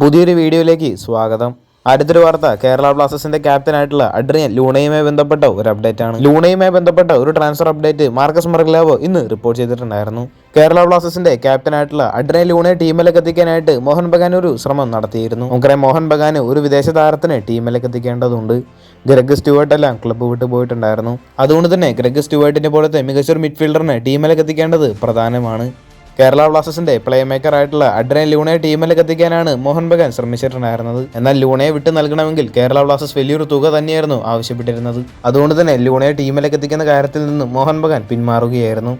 പുതിയൊരു വീഡിയോയിലേക്ക് സ്വാഗതം. അടുത്തൊരു വാർത്ത കേരള ബ്ലാസ്റ്റേഴ്സിന്റെ ക്യാപ്റ്റൻ ക്യാപ്റ്റനായിട്ടുള്ള അഡ്രിയൻ ലൂണയുമായി ബന്ധപ്പെട്ട ഒരു അപ്ഡേറ്റ് ആണ്. ലൂണയുമായി ബന്ധപ്പെട്ട ഒരു ട്രാൻസ്ഫർ അപ്ഡേറ്റ് മാർക്കസ് മർഗ്ലാവോ ഇന്ന് റിപ്പോർട്ട് ചെയ്തിട്ടുണ്ടായിരുന്നു. കേരള ബ്ലാസ്റ്റേഴ്സിന്റെ ക്യാപ്റ്റൻ ആയിട്ടുള്ള അഡ്രിയൻ ലൂണയെ ടീമിലേക്ക് എത്തിക്കാനായിട്ട് മോഹൻ ബഗാൻ ഒരു ശ്രമം നടത്തിയിരുന്നു. നമുക്കറിയാം മോഹൻ ബഗാൻ ഒരു വിദേശ താരത്തിനെ ടീമിലേക്ക് എത്തിക്കേണ്ടതുണ്ട്. ഗ്രഗ് സ്റ്റുവേർട്ട് എല്ലാം ക്ലബ്ബ് വിട്ടു പോയിട്ടുണ്ടായിരുന്നു. അതുകൊണ്ട് തന്നെ ഗ്രഗ് സ്റ്റുവേർട്ടിനെ പോലത്തെ മികച്ചൊരു മിഡ്ഫീൽഡറിനെ ടീമിലേക്ക് എത്തിക്കേണ്ടത് പ്രധാനമാണ്. കേരള ബ്ലാസ്റ്റേഴ്സിന്റെ പ്ലേ മേക്കർ ആയിട്ടുള്ള അഡ്രൻ ലൂണയെ ടീമിലേക്ക് എത്തിക്കാനാണ് മോഹൻ ബഗാൻ ശ്രമിച്ചിട്ടുണ്ടായിരുന്നത്. എന്നാൽ ലൂണയെ വിട്ട് നൽകണമെങ്കിൽ കേരള ബ്ലാസ്റ്റേഴ്സ് വലിയൊരു തുക തന്നെയായിരുന്നു ആവശ്യപ്പെട്ടിരുന്നത്. അതുകൊണ്ട് തന്നെ ലൂണയെ ടീമിലേക്ക് എത്തിക്കുന്ന കാര്യത്തിൽ നിന്നും മോഹൻ ബഗാൻ പിന്മാറുകയായിരുന്നു.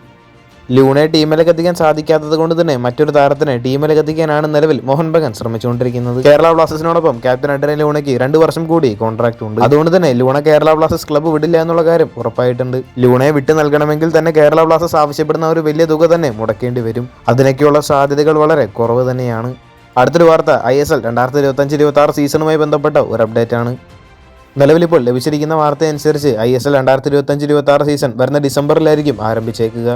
ലൂണയെ ടീമിലേക്ക് എത്തിക്കാൻ സാധിക്കാത്തത് കൊണ്ട് തന്നെ മറ്റൊരു താരത്തിനെ ടീമിലേക്ക് എത്തിക്കാനാണ് നിലവിൽ മോഹൻ ബഗാൻ ശ്രമിച്ചുകൊണ്ടിരിക്കുന്നത്. കേരള ബ്ലാസ്റ്റേഴ്സിനോടൊപ്പം ക്യാപ്റ്റൻ അഡ്രൻ ലൂണയ്ക്ക് രണ്ട് വർഷം കൂടി കോൺട്രാക്ട് ഉണ്ട്. അതുകൊണ്ട് തന്നെ ലൂണ കേരള ബ്ലാസ്റ്റേഴ്സ് ക്ലബ്ബ് വിടില്ല എന്നുള്ള കാര്യം ഉറപ്പായിട്ടുണ്ട്. ലൂണയെ വിട്ടു നൽകണമെങ്കിൽ തന്നെ കേരള ബ്ലാസ്റ്റേഴ്സ് ആവശ്യപ്പെടുന്ന ഒരു വലിയ തുക തന്നെ മുടക്കേണ്ടി വരും. അതിനൊക്കെയുള്ള സാധ്യതകൾ വളരെ കുറവ് തന്നെയാണ്. അടുത്തൊരു വാർത്ത ഐ എസ് എൽ രണ്ടായിരത്തി ഇരുപത്തഞ്ച് ഇരുപത്തി ആറ് സീസണുമായി ബന്ധപ്പെട്ട ഒരു അപ്ഡേറ്റ് ആണ്. നിലവിലിപ്പോൾ ലഭിച്ചിരിക്കുന്ന വാർത്തയനുസരിച്ച് ഐ എസ് എൽ രണ്ടായിരത്തി ഇരുപത്തഞ്ച് ഇരുപത്തി ആറ് സീസൺ വരുന്ന ഡിസംബറിലായിരിക്കും ആരംഭിച്ചേക്കുക.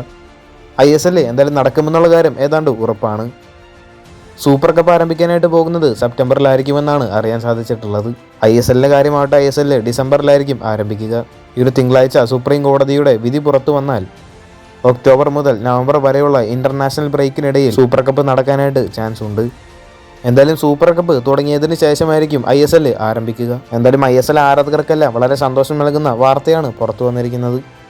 ഐ എസ് എല്ലേ എന്തായാലും നടക്കുമെന്നുള്ള കാര്യം ഏതാണ്ട് ഉറപ്പാണ്. സൂപ്പർ കപ്പ് ആരംഭിക്കാനായിട്ട് പോകുന്നത് സെപ്റ്റംബറിലായിരിക്കുമെന്നാണ് അറിയാൻ സാധിച്ചിട്ടുള്ളത്. ഐ എസ് എല്ലിന്റെ കാര്യമാവട്ടെ ഐ എസ് എല്ല് ഡിസംബറിലായിരിക്കും ആരംഭിക്കുക. ഈ ഒരു തിങ്കളാഴ്ച സുപ്രീം കോടതിയുടെ വിധി പുറത്തു വന്നാൽ ഒക്ടോബർ മുതൽ നവംബർ വരെയുള്ള ഇന്റർനാഷണൽ ബ്രേക്കിനിടയിൽ സൂപ്പർ കപ്പ് നടക്കാനായിട്ട് ചാൻസ് ഉണ്ട്. എന്തായാലും സൂപ്പർ കപ്പ് തുടങ്ങിയതിന് ശേഷമായിരിക്കും ഐ എസ് എൽ ആരംഭിക്കുക. എന്തായാലും ഐ എസ് എൽ ആരാധകർക്കെല്ലാം വളരെ സന്തോഷം നൽകുന്ന വാർത്തയാണ് പുറത്തു വന്നിരിക്കുന്നത്.